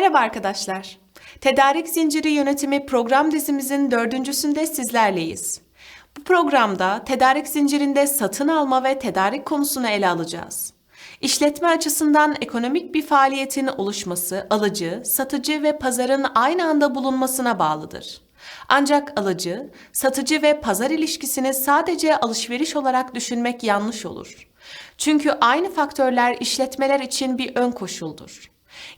Merhaba arkadaşlar. Tedarik Zinciri Yönetimi program dizimizin dördüncüsünde sizlerleyiz. Bu programda tedarik zincirinde satın alma ve tedarik konusunu ele alacağız. İşletme açısından ekonomik bir faaliyetin oluşması alıcı, satıcı ve pazarın aynı anda bulunmasına bağlıdır. Ancak alıcı, satıcı ve pazar ilişkisini sadece alışveriş olarak düşünmek yanlış olur. Çünkü aynı faktörler işletmeler için bir ön koşuldur.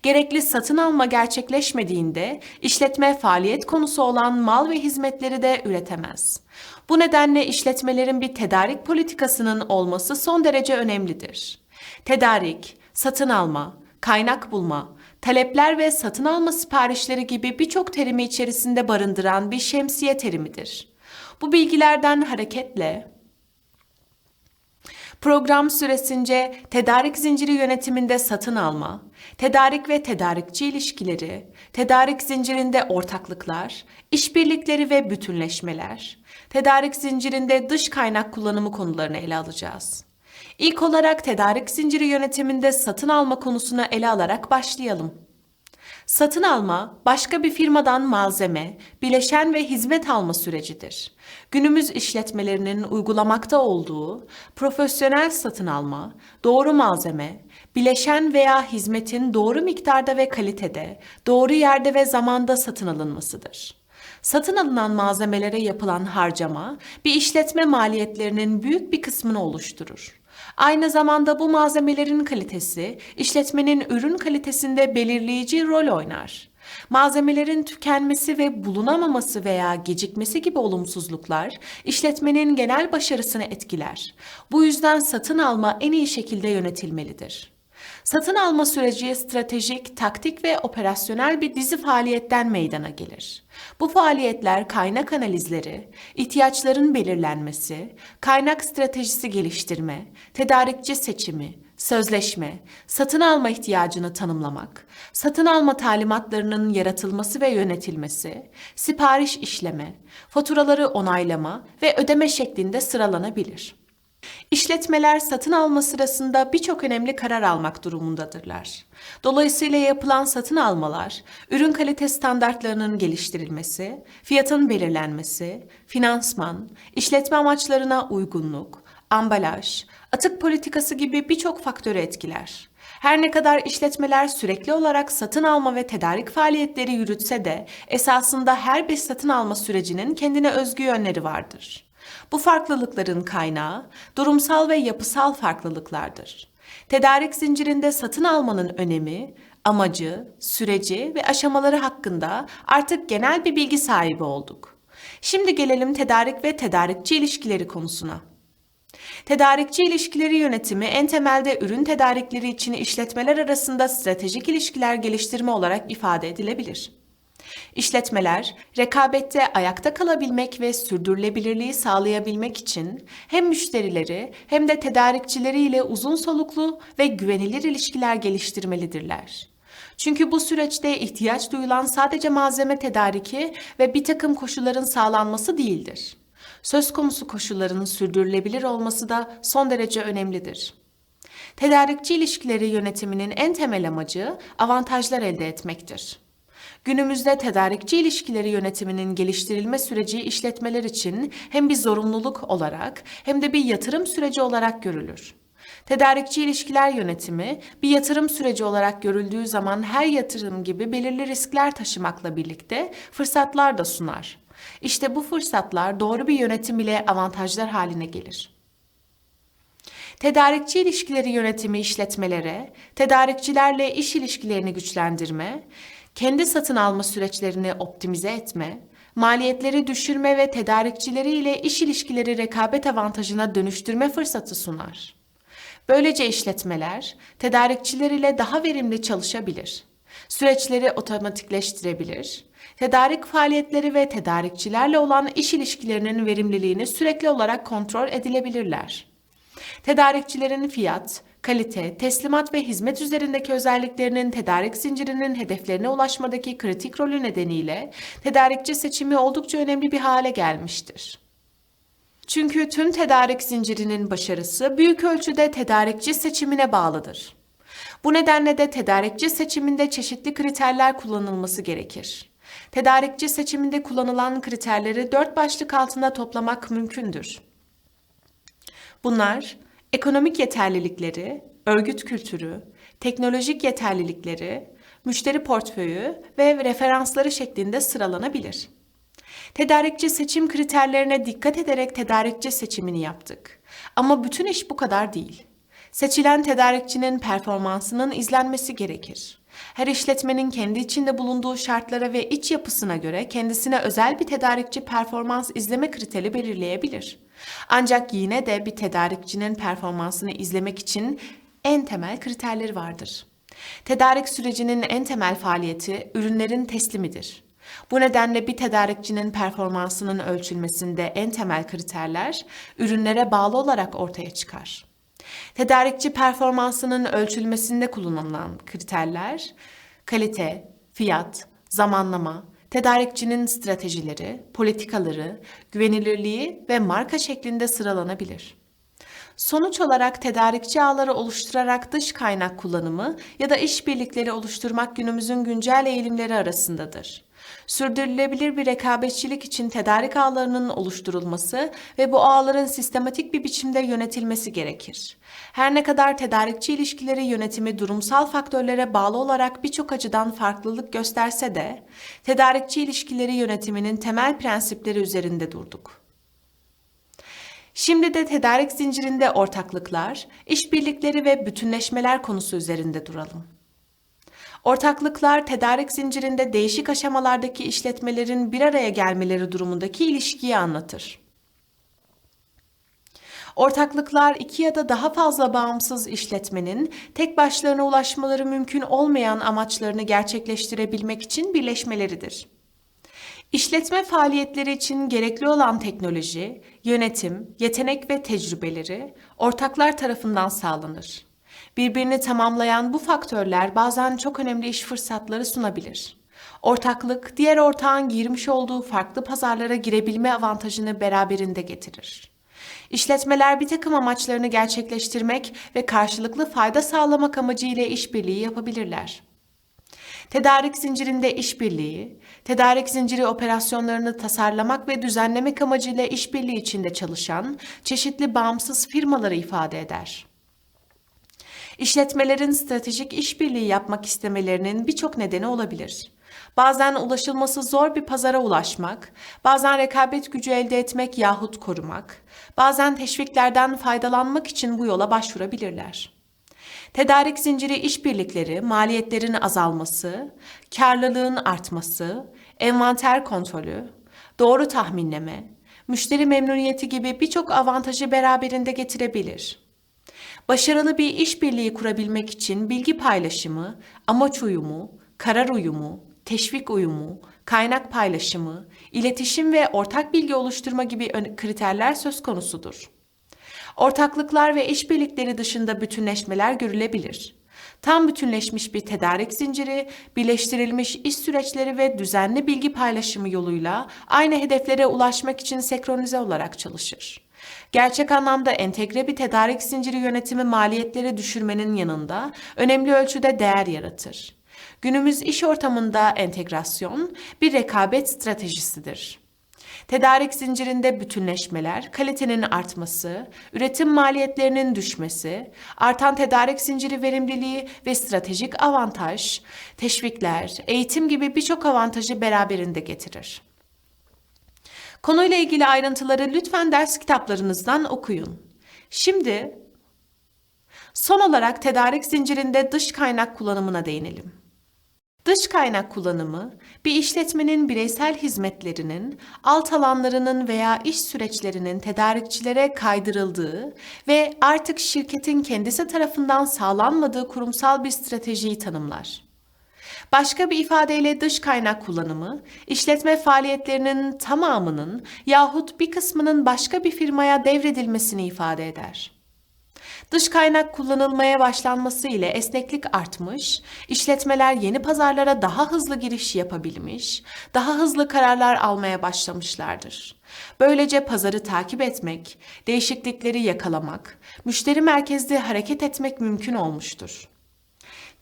Gerekli satın alma gerçekleşmediğinde işletme faaliyet konusu olan mal ve hizmetleri de üretemez. Bu nedenle işletmelerin bir tedarik politikasının olması son derece önemlidir. Tedarik, satın alma, kaynak bulma, talepler ve satın alma siparişleri gibi birçok terimi içerisinde barındıran bir şemsiye terimidir. Bu bilgilerden hareketle Program süresince tedarik zinciri yönetiminde satın alma, tedarik ve tedarikçi ilişkileri, tedarik zincirinde ortaklıklar, işbirlikleri ve bütünleşmeler, tedarik zincirinde dış kaynak kullanımı konularını ele alacağız. İlk olarak tedarik zinciri yönetiminde satın alma konusunu ele alarak başlayalım. Satın alma, başka bir firmadan malzeme, bileşen ve hizmet alma sürecidir. Günümüz işletmelerinin uygulamakta olduğu profesyonel satın alma, doğru malzeme, bileşen veya hizmetin doğru miktarda ve kalitede, doğru yerde ve zamanda satın alınmasıdır. Satın alınan malzemelere yapılan harcama bir işletme maliyetlerinin büyük bir kısmını oluşturur. Aynı zamanda bu malzemelerin kalitesi işletmenin ürün kalitesinde belirleyici rol oynar. Malzemelerin tükenmesi ve bulunamaması veya gecikmesi gibi olumsuzluklar işletmenin genel başarısını etkiler. Bu yüzden satın alma en iyi şekilde yönetilmelidir. Satın alma süreci stratejik, taktik ve operasyonel bir dizi faaliyetten meydana gelir. Bu faaliyetler kaynak analizleri, ihtiyaçların belirlenmesi, kaynak stratejisi geliştirme, tedarikçi seçimi, sözleşme, satın alma ihtiyacını tanımlamak, satın alma talimatlarının yaratılması ve yönetilmesi, sipariş işleme, faturaları onaylama ve ödeme şeklinde sıralanabilir. İşletmeler satın alma sırasında birçok önemli karar almak durumundadırlar. Dolayısıyla yapılan satın almalar, ürün kalite standartlarının geliştirilmesi, fiyatın belirlenmesi, finansman, işletme amaçlarına uygunluk, ambalaj, atık politikası gibi birçok faktörü etkiler. Her ne kadar işletmeler sürekli olarak satın alma ve tedarik faaliyetleri yürütse de esasında her bir satın alma sürecinin kendine özgü yönleri vardır. Bu farklılıkların kaynağı durumsal ve yapısal farklılıklardır. Tedarik zincirinde satın almanın önemi, amacı, süreci ve aşamaları hakkında artık genel bir bilgi sahibi olduk. Şimdi gelelim tedarik ve tedarikçi ilişkileri konusuna. Tedarikçi ilişkileri yönetimi en temelde ürün tedarikleri için işletmeler arasında stratejik ilişkiler geliştirme olarak ifade edilebilir. İşletmeler, rekabette ayakta kalabilmek ve sürdürülebilirliği sağlayabilmek için hem müşterileri hem de tedarikçileriyle uzun soluklu ve güvenilir ilişkiler geliştirmelidirler. Çünkü bu süreçte ihtiyaç duyulan sadece malzeme tedariki ve bir takım koşulların sağlanması değildir. Söz konusu koşulların sürdürülebilir olması da son derece önemlidir. Tedarikçi ilişkileri yönetiminin en temel amacı avantajlar elde etmektir. Günümüzde tedarikçi ilişkileri yönetiminin geliştirilme süreci işletmeler için hem bir zorunluluk olarak hem de bir yatırım süreci olarak görülür. Tedarikçi ilişkiler yönetimi bir yatırım süreci olarak görüldüğü zaman her yatırım gibi belirli riskler taşımakla birlikte fırsatlar da sunar. İşte bu fırsatlar doğru bir yönetim ile avantajlar haline gelir. Tedarikçi ilişkileri yönetimi işletmelere, tedarikçilerle iş ilişkilerini güçlendirme, kendi satın alma süreçlerini optimize etme, maliyetleri düşürme ve tedarikçileri ile iş ilişkileri rekabet avantajına dönüştürme fırsatı sunar. Böylece işletmeler tedarikçiler ile daha verimli çalışabilir. Süreçleri otomatikleştirebilir. Tedarik faaliyetleri ve tedarikçilerle olan iş ilişkilerinin verimliliğini sürekli olarak kontrol edilebilirler. Tedarikçilerin fiyat, kalite, teslimat ve hizmet üzerindeki özelliklerinin tedarik zincirinin hedeflerine ulaşmadaki kritik rolü nedeniyle tedarikçi seçimi oldukça önemli bir hale gelmiştir. Çünkü tüm tedarik zincirinin başarısı büyük ölçüde tedarikçi seçimine bağlıdır. Bu nedenle de tedarikçi seçiminde çeşitli kriterler kullanılması gerekir. Tedarikçi seçiminde kullanılan kriterleri dört başlık altında toplamak mümkündür. Bunlar ekonomik yeterlilikleri, örgüt kültürü, teknolojik yeterlilikleri, müşteri portföyü ve referansları şeklinde sıralanabilir. Tedarikçi seçim kriterlerine dikkat ederek tedarikçi seçimini yaptık. Ama bütün iş bu kadar değil. Seçilen tedarikçinin performansının izlenmesi gerekir. Her işletmenin kendi içinde bulunduğu şartlara ve iç yapısına göre kendisine özel bir tedarikçi performans izleme kriteri belirleyebilir. Ancak yine de bir tedarikçinin performansını izlemek için en temel kriterleri vardır. Tedarik sürecinin en temel faaliyeti ürünlerin teslimidir. Bu nedenle bir tedarikçinin performansının ölçülmesinde en temel kriterler ürünlere bağlı olarak ortaya çıkar. Tedarikçi performansının ölçülmesinde kullanılan kriterler kalite, fiyat, zamanlama, tedarikçinin stratejileri, politikaları, güvenilirliği ve marka şeklinde sıralanabilir. Sonuç olarak tedarikçi ağları oluşturarak dış kaynak kullanımı ya da işbirlikleri oluşturmak günümüzün güncel eğilimleri arasındadır. Sürdürülebilir bir rekabetçilik için tedarik ağlarının oluşturulması ve bu ağların sistematik bir biçimde yönetilmesi gerekir. Her ne kadar tedarikçi ilişkileri yönetimi durumsal faktörlere bağlı olarak birçok açıdan farklılık gösterse de, tedarikçi ilişkileri yönetiminin temel prensipleri üzerinde durduk. Şimdi de tedarik zincirinde ortaklıklar, işbirlikleri ve bütünleşmeler konusu üzerinde duralım. Ortaklıklar tedarik zincirinde değişik aşamalardaki işletmelerin bir araya gelmeleri durumundaki ilişkiyi anlatır. Ortaklıklar iki ya da daha fazla bağımsız işletmenin tek başlarına ulaşmaları mümkün olmayan amaçlarını gerçekleştirebilmek için birleşmeleridir. İşletme faaliyetleri için gerekli olan teknoloji, yönetim, yetenek ve tecrübeleri ortaklar tarafından sağlanır. Birbirini tamamlayan bu faktörler bazen çok önemli iş fırsatları sunabilir. Ortaklık, diğer ortağın girmiş olduğu farklı pazarlara girebilme avantajını beraberinde getirir. İşletmeler bir takım amaçlarını gerçekleştirmek ve karşılıklı fayda sağlamak amacıyla işbirliği yapabilirler. Tedarik zincirinde işbirliği, tedarik zinciri operasyonlarını tasarlamak ve düzenlemek amacıyla işbirliği içinde çalışan çeşitli bağımsız firmaları ifade eder. İşletmelerin stratejik işbirliği yapmak istemelerinin birçok nedeni olabilir. Bazen ulaşılması zor bir pazara ulaşmak, bazen rekabet gücü elde etmek yahut korumak, bazen teşviklerden faydalanmak için bu yola başvurabilirler. Tedarik zinciri işbirlikleri, maliyetlerin azalması, karlılığın artması, envanter kontrolü, doğru tahminleme, müşteri memnuniyeti gibi birçok avantajı beraberinde getirebilir. Başarılı bir işbirliği kurabilmek için bilgi paylaşımı, amaç uyumu, karar uyumu, teşvik uyumu, kaynak paylaşımı, iletişim ve ortak bilgi oluşturma gibi kriterler söz konusudur. Ortaklıklar ve işbirlikleri dışında bütünleşmeler görülebilir. Tam bütünleşmiş bir tedarik zinciri, birleştirilmiş iş süreçleri ve düzenli bilgi paylaşımı yoluyla aynı hedeflere ulaşmak için senkronize olarak çalışır. Gerçek anlamda entegre bir tedarik zinciri yönetimi maliyetleri düşürmenin yanında önemli ölçüde değer yaratır. Günümüz iş ortamında entegrasyon bir rekabet stratejisidir. Tedarik zincirinde bütünleşmeler, kalitenin artması, üretim maliyetlerinin düşmesi, artan tedarik zinciri verimliliği ve stratejik avantaj, teşvikler, eğitim gibi birçok avantajı beraberinde getirir. Konuyla ilgili ayrıntıları lütfen ders kitaplarınızdan okuyun. Şimdi son olarak tedarik zincirinde dış kaynak kullanımına değinelim. Dış kaynak kullanımı, bir işletmenin bireysel hizmetlerinin, alt alanlarının veya iş süreçlerinin tedarikçilere kaydırıldığı ve artık şirketin kendisi tarafından sağlanmadığı kurumsal bir stratejiyi tanımlar. Başka bir ifadeyle dış kaynak kullanımı, işletme faaliyetlerinin tamamının yahut bir kısmının başka bir firmaya devredilmesini ifade eder. Dış kaynak kullanılmaya başlanması ile esneklik artmış, işletmeler yeni pazarlara daha hızlı giriş yapabilmiş, daha hızlı kararlar almaya başlamışlardır. Böylece pazarı takip etmek, değişiklikleri yakalamak, müşteri merkezli hareket etmek mümkün olmuştur.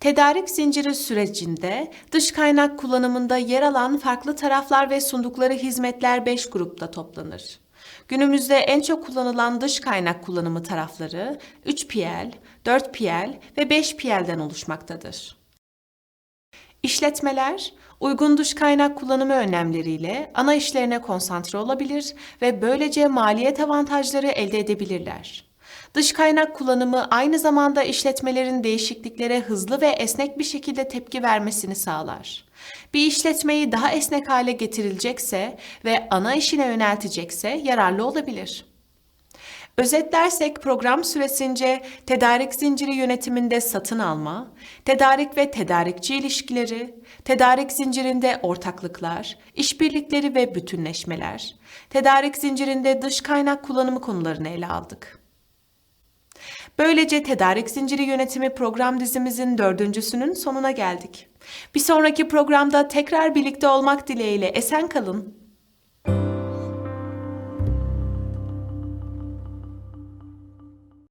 Tedarik zinciri sürecinde dış kaynak kullanımında yer alan farklı taraflar ve sundukları hizmetler 5 grupta toplanır. Günümüzde en çok kullanılan dış kaynak kullanımı tarafları 3PL, 4PL ve 5PL'den oluşmaktadır. İşletmeler, uygun dış kaynak kullanımı önlemleriyle ana işlerine konsantre olabilir ve böylece maliyet avantajları elde edebilirler. Dış kaynak kullanımı aynı zamanda işletmelerin değişikliklere hızlı ve esnek bir şekilde tepki vermesini sağlar. Bir işletmeyi daha esnek hale getirilecekse ve ana işine yöneltecekse yararlı olabilir. Özetlersek program süresince tedarik zinciri yönetiminde satın alma, tedarik ve tedarikçi ilişkileri, tedarik zincirinde ortaklıklar, işbirlikleri ve bütünleşmeler, tedarik zincirinde dış kaynak kullanımı konularını ele aldık. Böylece tedarik zinciri yönetimi program dizimizin dördüncüsünün sonuna geldik. Bir sonraki programda tekrar birlikte olmak dileğiyle esen kalın.